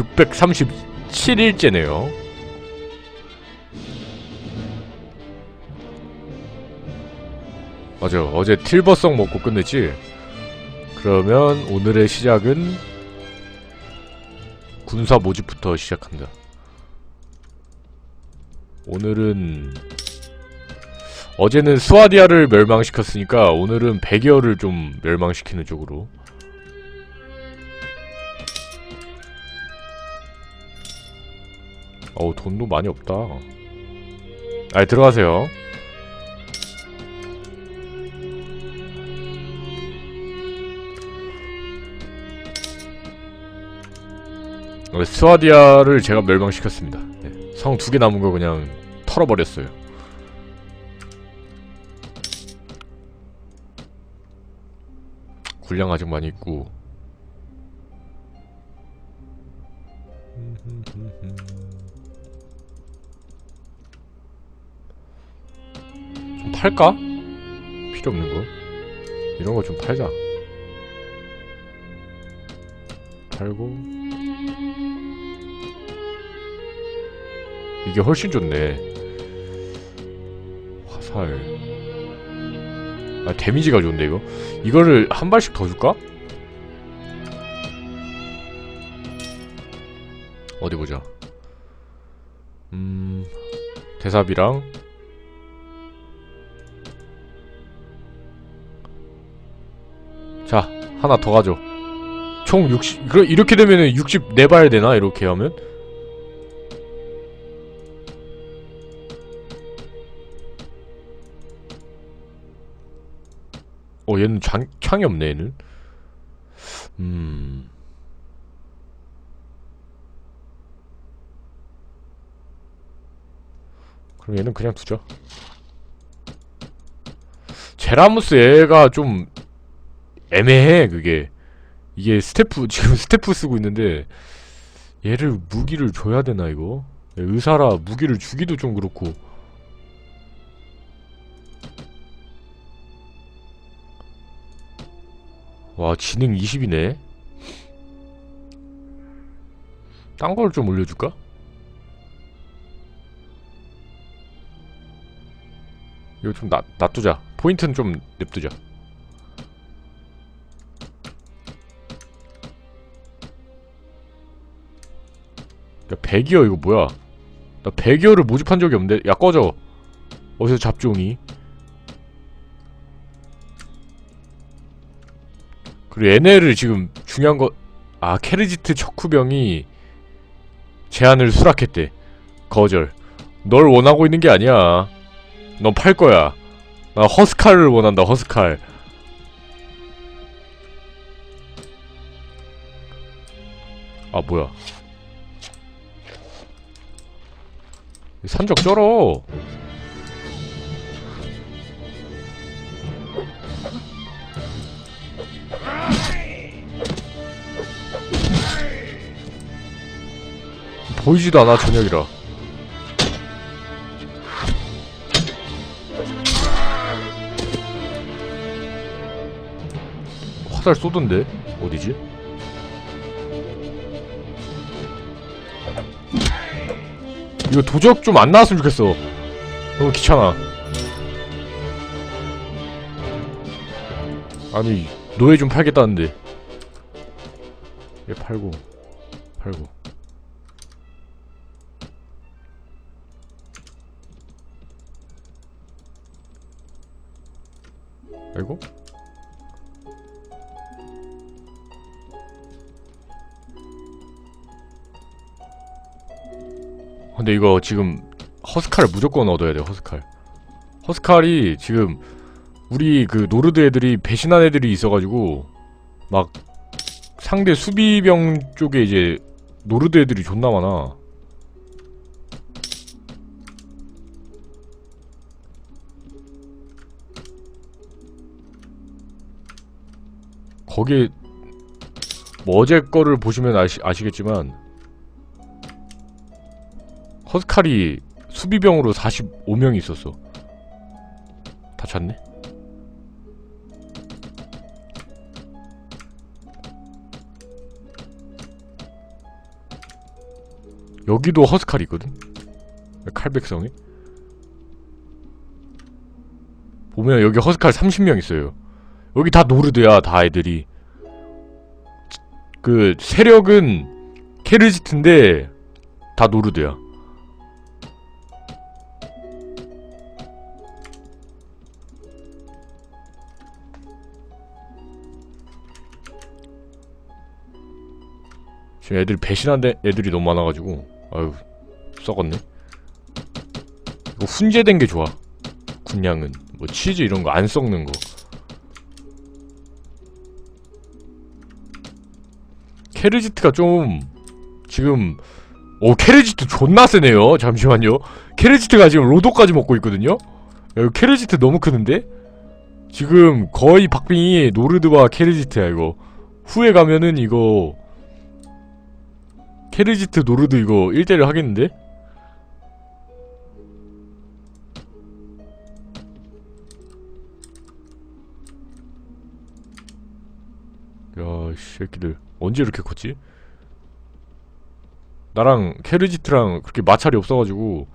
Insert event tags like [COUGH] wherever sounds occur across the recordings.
637일째네요. 맞아. 어제 틸버성 먹고 끝냈지? 그러면 오늘의 시작은 군사 모집부터 시작한다. 오늘은 어제는 스와디아를 멸망시켰으니까 오늘은 백여를 좀 멸망시키는 쪽으로 어우 돈도 많이 없다. 아이 들어가세요. 어, 스와디아를 제가 멸망시켰습니다. 네, 성두 개 남은 거 그냥 털어버렸어요. 군량 아직 많이 있고 팔까? 필요 없는 거. 이런 거 좀 팔자. 팔고. 이게 훨씬 좋네. 화살. 아 데미지가 좋은데 이거? 이거를 한 발씩 더 줄까? 어디 보자. 음 대사비랑 하나 더 가져 총 60, 그 이렇게 되면은 60 내봐야 되나? 이렇게 하면? 어 얘는 창, 창이 없네 얘는. 음. 그럼 얘는 그냥 두죠. 제라무스 얘가 좀 애매해 그게. 이게 스태프 [LAUGHS] 지금 스태프 쓰고 있는데 얘를 무기를 줘야 되나 이거? 의사라 무기를 주기도 좀 그렇고. 와 지능 20이네. 딴 걸 좀 올려줄까? 이거 좀 놔, 놔두자. 포인트는 좀 냅두자 야 백이어 이거 뭐야 나 백이어를 모집한 적이 없는데 야 꺼져 어디서 잡종이 그리고 얘네를 지금 중요한 거, 아, 케르지트 척후병이 제안을 수락했대. 거절. 널 원하고 있는 게 아니야. 넌 팔 거야. 나 허스칼을 원한다, 허스칼. 아, 뭐야. 산적 쩔어. 보이지도 않아 저녁이라 화살 쏘던데 어디지? 이거 도적 좀 안 나왔으면 좋겠어. 너무 귀찮아. 아니 노예 좀 팔겠다는데. 얘 팔고 팔고. 아이고 근데 이거 지금 허스칼을 무조건 얻어야 돼 허스칼. 허스칼이 지금 우리 그 노르드 애들이 배신한 애들이 있어가지고 막 상대 수비병 쪽에 이제 노르드 애들이 존나 많아. 거기에 뭐 어제 거를 보시면 아시, 아시겠지만 허스칼이 수비병으로 45명이 있었어 다 찼네 여기도 허스칼이 있거든? 칼백성이? 보면 여기 허스칼 30명 있어요. 여기 다 노르드야, 다 애들이. 그, 세력은 케르지트인데, 다 노르드야. 지금 애들 배신한 데- 애들이 너무 많아가지고. 아유 썩었네. 이거 훈제된 게 좋아. 군량은. 뭐 치즈 이런 거 안 썩는 거. 케르지트가 좀 지금 오 케르지트 존나 세네요. 잠시만요. 케르지트가 지금 로도까지 먹고 있거든요? 야, 이거 케르지트 너무 크는데? 지금 거의 박빙이 노르드와 케르지트야 이거. 후에 가면은 이거 케르지트 노르드 이거 1대1 하겠는데? 야, 이 새끼들. 언제 이렇게 컸지? 나랑 케르지트랑 그렇게 마찰이 없어가지고.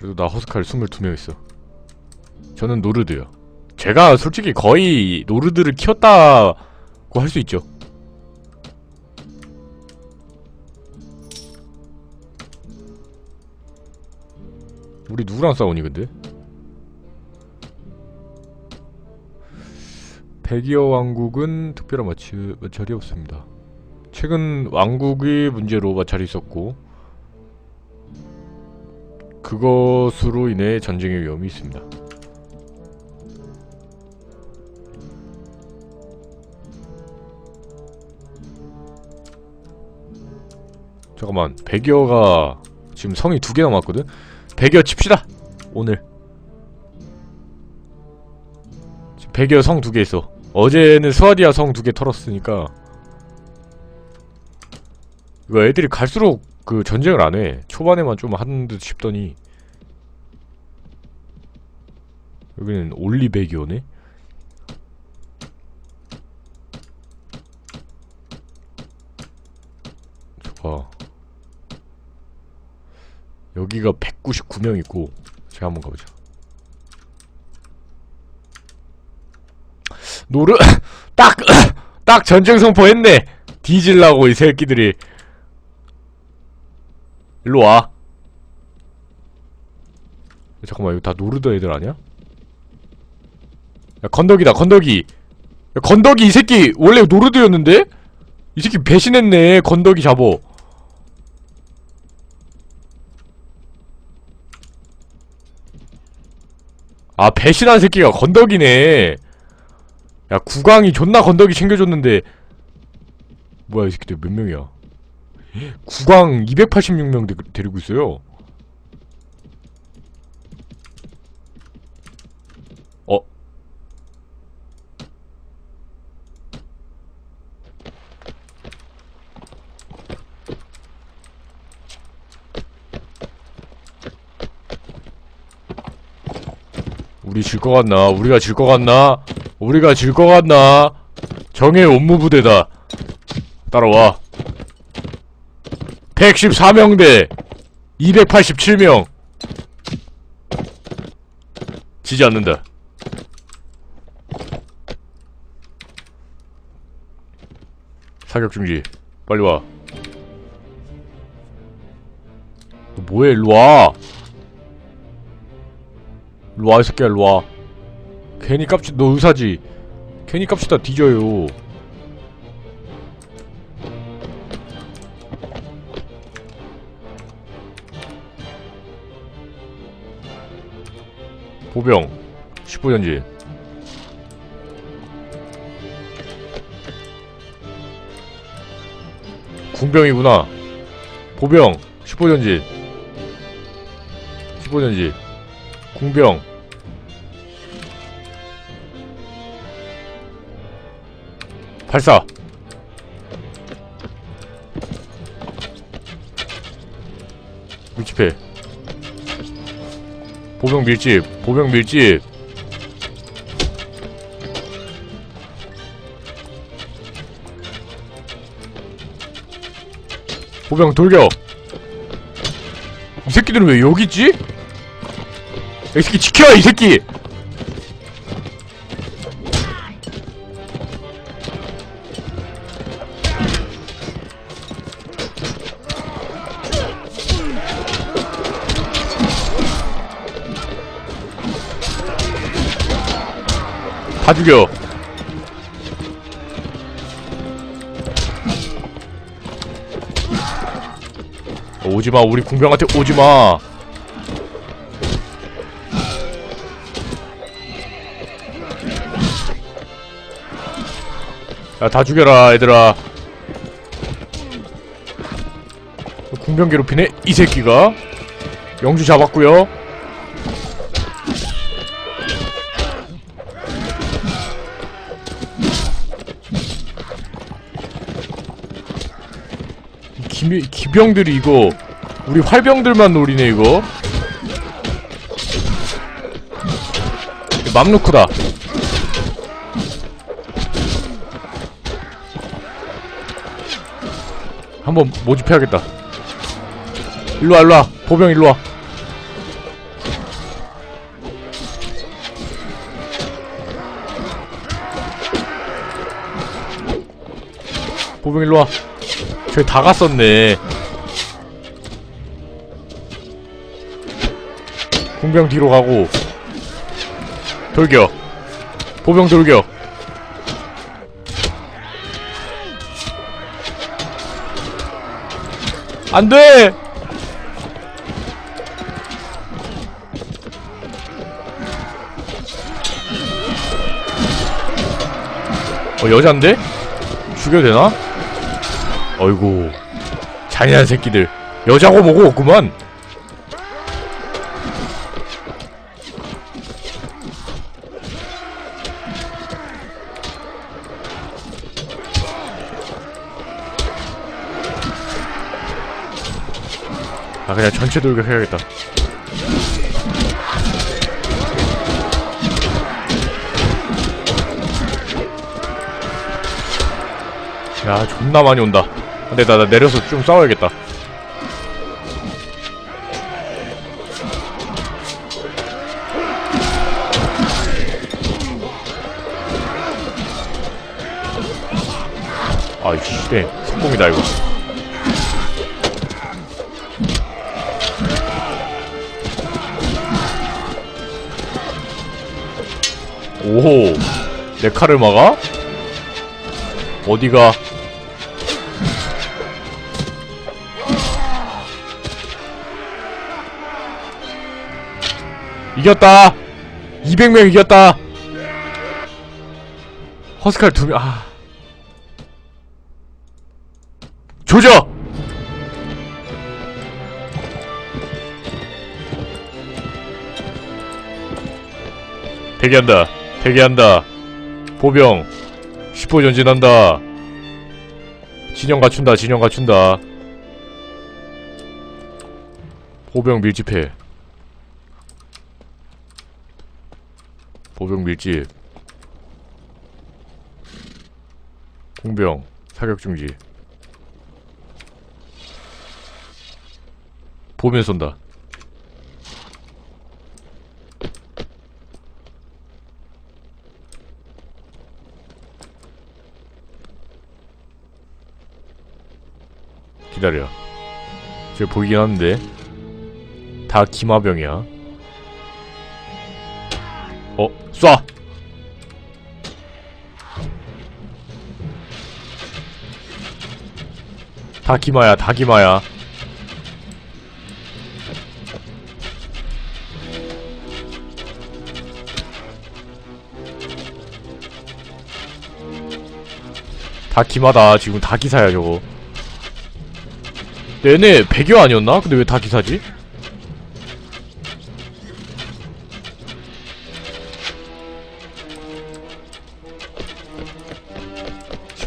그래도 나 허스칼 22명 있어. 저는 노르드요. 제가 솔직히 거의 노르드를 키웠다고 할 수 있죠. 우리 누구랑 싸우니 근데? 백이어 왕국은 특별한 마찰이 없습니다. 최근 왕국의 문제로 마찰이 있었고 그것으로 인해 전쟁의 위험이 있습니다. 잠깐만, 백여가 지금 성이 두 개 남았거든? 백여 칩시다! 오늘. 백여 성 두 개 있어. 어제는 스와디아 성 두 개 털었으니까. 이거 애들이 갈수록 그 전쟁을 안 해. 초반에만 좀 하는 듯 싶더니. 여기는 올리백이오네? 좋아. 여기가 199명 있고, 제가 한번 가보자. 노르, [COUGHS] 딱, [COUGHS] 딱 전쟁 선포했네! 뒤질라고, 이 새끼들이. 일로 와. 잠깐만, 이거 다 노르드 애들 아니야? 야, 건더기다, 건더기. 야, 건더기 이 새끼 원래 노르드였는데? 이 새끼 배신했네. 건더기 잡어. 아, 배신한 새끼가 건더기네. 야, 구강이 존나 건더기 챙겨줬는데. 뭐야, 이 새끼들 몇 명이야? 구강 286명 데, 데리고 있어요. 어? 우리 질 것 같나? 우리가 질 것 같나? 우리가 질 것 같나? 정의 업무부대다. 따라와. 114명 대 287명. 지지 않는다. 사격 중지. 빨리 와. 너 뭐해, 일로 와. 일로 와, 이 새끼야, 일로 와. 괜히 깝치, 너 의사지? 괜히 깝치다 뒤져요. 보병. 15전지. 궁병이구나. 보병. 15전지. 15전지. 궁병. 발사. 물집회 보병 밀집 보병 밀집. 보병 돌격. 이 새끼들은 왜 여기 있지? 이 새끼 지켜 이 새끼 죽여 어, 오지마 우리 궁병한테 오지마. 야다 죽여라 얘들아. 궁병 괴롭히네 이 새끼가. 영주 잡았구요 기, 기병들이 이거 우리 활병들만 노리네 이거 맘루크다. 한번 모집해야겠다. 일로와 일로와. 보병 일로와. 보병 일로와 저기 다 갔었네. 궁병 뒤로 가고. 돌격. 보병 돌격. 안돼! 어 여잔데? 죽여도 되나? 어이구 잔인한 새끼들. 여자고 뭐고 없구만. 아 그냥 전체 돌격해야겠다. 야 존나 많이 온다 근데 나, 나 내려서 좀 싸워야겠다. 아이씨 네. 성공이다 이거. 오호. 내 칼을 막아? 어디가 이겼다. 200명 이겼다. 허스칼 두명 아. 조져! 대기한다 대기한다. 보병 10호 전진한다. 진영 갖춘다 진영 갖춘다. 보병 밀집해 보병 밀집 공병 사격 중지 보면 쏜다 기다려. 저 보이긴 하는데 다 기마병이야. 쏴. 다 기마야, 다 기마야. 다 기마다. 지금 다 기사야, 저거. 얘네 배교 아니었나? 근데 왜 다 기사지?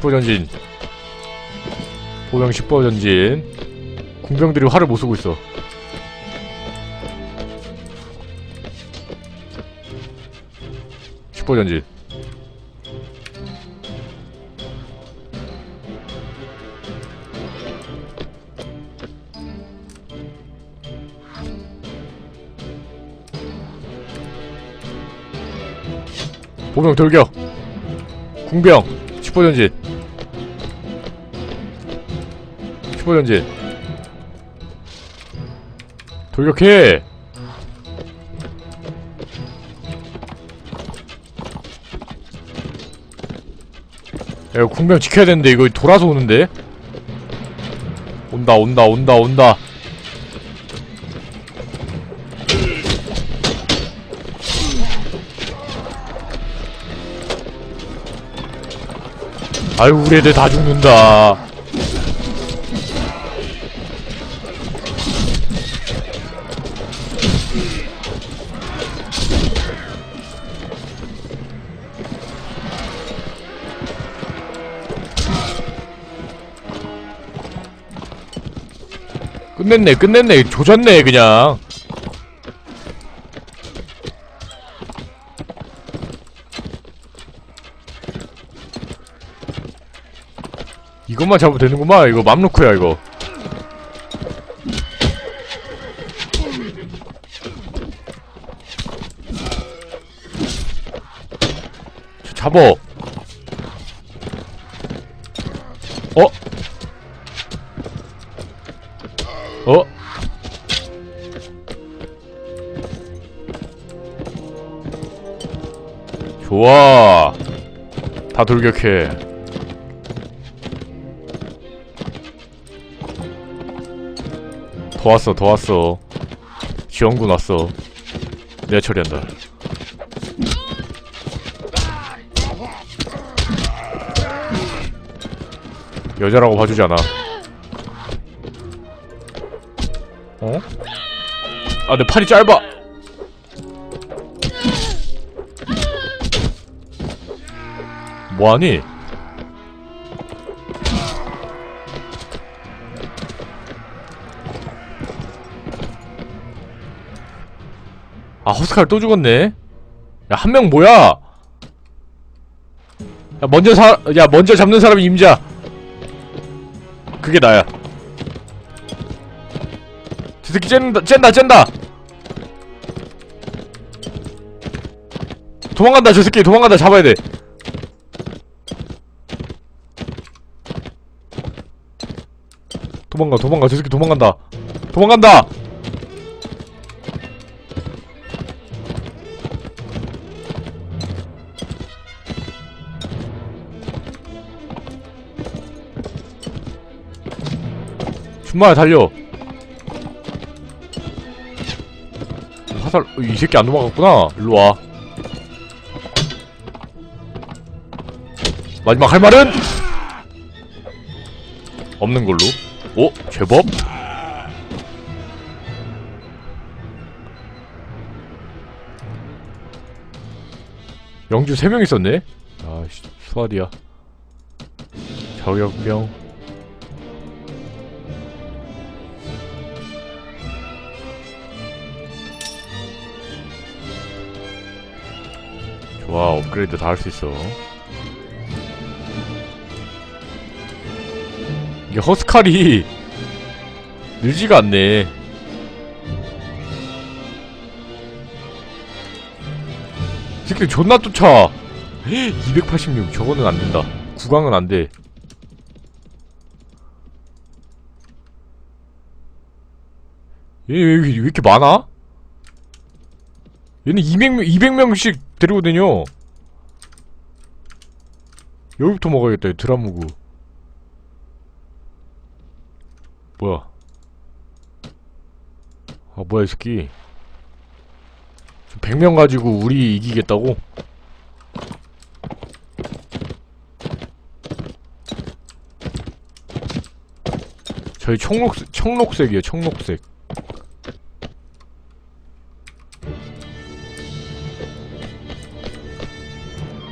십호 전진. 보병 십호 전진. 궁병들이 활을 못 쏘고 있어. 10호 전진. 보병 돌격. 궁병 10호 전진 10호 전진 돌격해! 야, 궁병 지켜야 되는데 이거 돌아서 오는데? 온다 온다 온다 온다. 아유 우리 애들 다 죽는다 끝냈네 끝냈네. 조졌네 그냥. 이것만 잡으면 되는구만. 이거 맘루크야 이거. 저 잡어 어? 좋아. 다 돌격해. 더 왔어 더 왔어. 지원군 왔어. 내가 처리한다. 여자라고 봐주지 않아. 어? 아, 내 팔이 짧아. 뭐하니? 아, 허스칼 또 죽었네. 야, 한 명 뭐야? 야, 먼저 사, 야, 먼저 잡는 사람이 임자. 그게 나야. 저 새끼 쨘다 쨘다 쨘다 도망간다 저 새끼 도망간다 잡아야 돼 도망가 도망가 저 새끼 도망간다. 도망간다! 준마야 달려. 화살 어, 이 새끼 안 도망갔구나. 일로와. 마지막 할 말은? 없는 걸로 오 제법? 영주 3명 있었네? 아씨 수아디야. 저격병. 좋아 업그레이드 다 할 수 있어 이게 허스칼이 늘지가 않네 새끼 존나 쫓아 286 저거는 안된다 구강은 안돼 얘 왜, 왜 이렇게 많아? 얘는 200명, 200명씩 데리고 다녀. 여기부터 먹어야겠다, 이 드라무구. 뭐야. 아, 뭐야, 이 새끼. 100명 가지고 우리 이기겠다고? 저희 청록색, 청록색이에요, 청록색.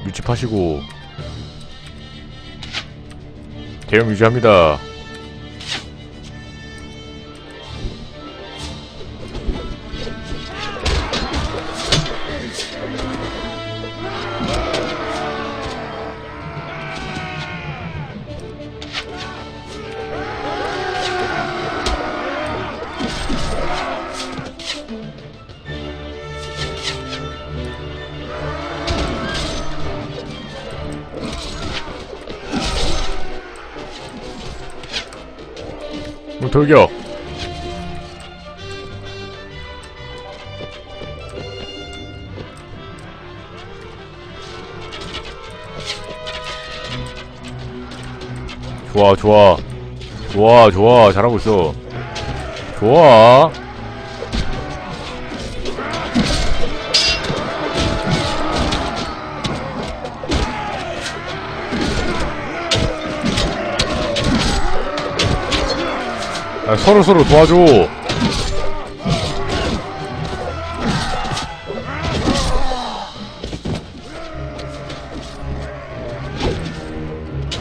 밀집하시고 대형 유지합니다 돌격. 좋아 좋아. 좋아 좋아. 잘하고 있어. 좋아 야, 서로 서로 도와줘.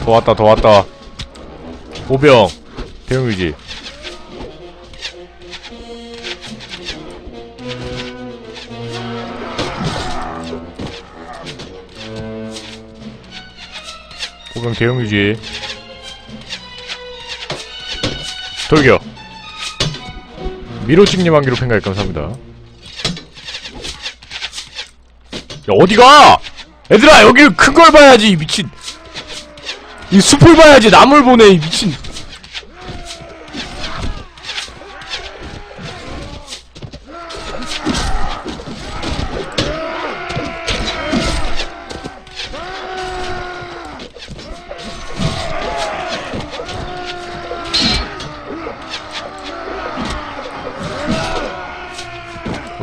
더 왔다 더 왔다. 보병 대응 유지. 보병 대응 유지 돌격. 미로찍님 한기로 팬가입 감사합니다. 야 어디가? 얘들아 여기 큰 걸 봐야지 이 미친. 이 숲을 봐야지 나물 보네 이 미친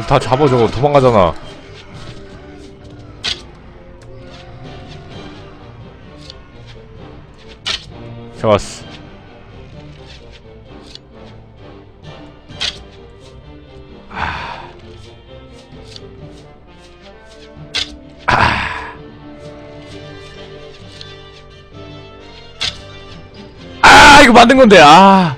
다 잡아 저거. 도망가잖아. 잡았어. 아 이거 만든 건데 아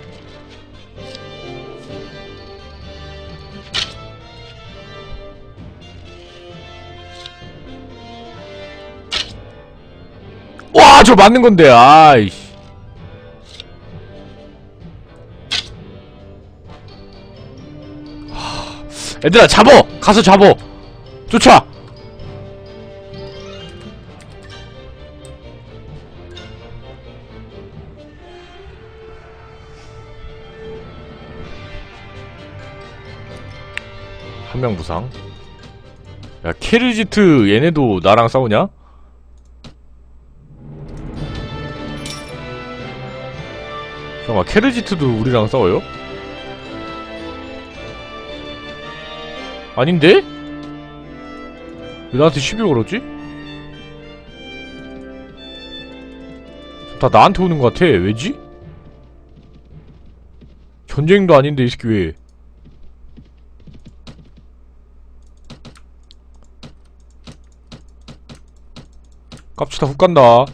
와, 저 맞는 건데, 아이씨. 하, 얘들아, 잡어! 가서 잡어! 쫓아! 한 명 부상. 야, 케르지트 얘네도 나랑 싸우냐? 잠깐만 케르지트도 우리랑 싸워요? 아닌데? 왜 나한테 시비 걸었지? 다 나한테 오는 것 같아 왜지? 전쟁도 아닌데 이 새끼 왜 깝치다 훅 간다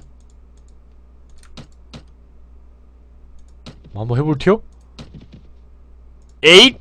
한번 해볼티요? 에잇!